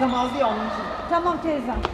Halil çantam aldı ya onun için. Tamam teyzem.